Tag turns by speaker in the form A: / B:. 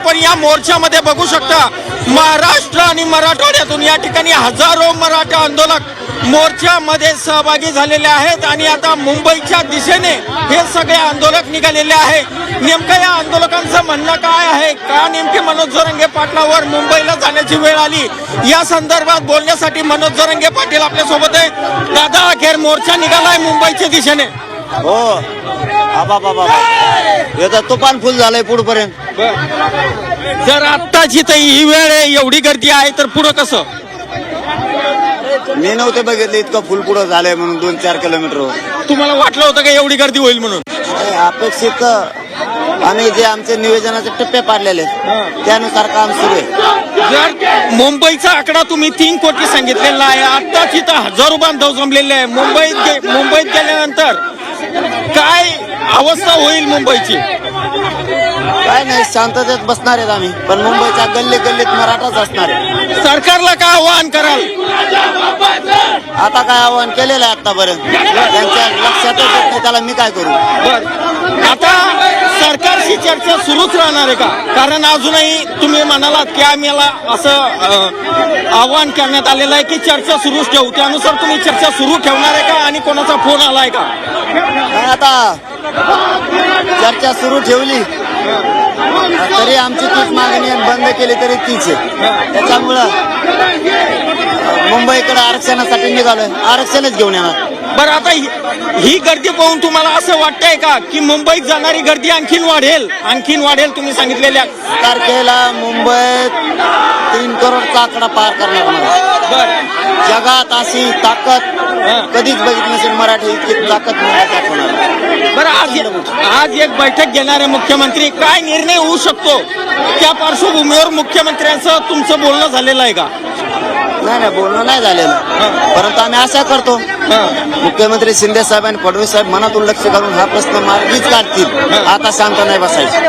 A: आपण या मोर्चामध्ये बघू शकता महाराष्ट्र आणि मराठवाड्यातून या ठिकाणी हजारो मराठा आंदोलक मोर्चामध्ये सहभागी झालेले आहेत आणि आता मुंबईच्या दिशेने हे सगळे आंदोलक निघालेले आहे नेमकं या आंदोलकांचं म्हणणं काय आहे? का नेमके मनोज जोरंगे पाटलावर मुंबईला जाण्याची वेळ आली? या संदर्भात बोलण्यासाठी मनोज जोरंगे पाटील आपल्यासोबत आहे दादा अखेर मोर्चा निघालाय मुंबईच्या दिशेने.
B: हो. आबा बाबा याचा तुफान फुल झालंय पुढपर्यंत.
A: जर आत्ताची तर ही वेळ आहे एवढी गर्दी आहे तर पुढं कसं?
B: मी नव्हते बघितले इतकं फुल पुढं झालंय म्हणून दोन चार किलोमीटर.
A: तुम्हाला वाटलं होतं का एवढी गर्दी होईल म्हणून?
B: अपेक्षित आम्ही जे आमचे नियोजनाचे टप्पे पाडलेले आहेत, त्यानुसार काम सुरू आहे.
A: जर मुंबईचा आकडा तुम्ही तीन कोटी सांगितलेला आहे आत्ताच इथं हजारो बांधव जमलेले आहे. मुंबईत गे- मुंबईत गेल्यानंतर काय अवस्था होईल मुंबईची?
B: काय नाही शांततेत बसणार आहेत आम्ही. पण मुंबईच्या गल्ली गल्लीत मराठाच असणार आहे
A: सरकारला काय आवाहन कराल?
B: आता काय आव्हान केलेलं आहे आतापर्यंत त्यांच्या लक्षातच येत नाही त्याला मी काय करू?
A: आता सरकारशी चर्चा सुरूच राहणार आहे का? कारण अजूनही तुम्ही म्हणालात की आम्हाला असं आवाहन करण्यात आलेलं आहे की चर्चा सुरूच ठेवू. त्यानुसार तुम्ही चर्चा सुरू ठेवणार आहे का आणि कोणाचा फोन आला आहे
B: का आता चर्चा सुरू ठेवली. तरी आमची तीच मागणी बंद केली तरी तीच आहे. त्याच्यामुळं मुंबईकडे आरक्षणासाठी निघालोय. आरक्षणच घेऊन येणार.
A: बरं आता ही ही गर्दी पाहून तुम्हाला असं वाटतंय का की मुंबईत जाणारी गर्दी आणखीन वाढेल? आणखीन वाढेल तुम्ही सांगितलेल्या
B: तारखेला मुंबईत तीन करोडचा आकडा पार मला
A: बर.
B: जगात अशी ताकद कधीच बघितली नसेल मराठी इतकी ताकद मुंबईत
A: बरं आज आज एक बैठक घेणारे मुख्यमंत्री काय निर्णय होऊ शकतो? त्या पार्श्वभूमीवर मुख्यमंत्र्यांचं तुमचं बोलणं झालेलं आहे का?
B: नाही नाही बोलणं नाही झालेलं. परंतु आम्ही आशा करतो मुख्यमंत्री शिंदे साहेब आणि फडणवीस साहेब मनातून लक्ष घालून हा प्रश्न मार्गीच काढतील. आता शांत नाही बसायचं.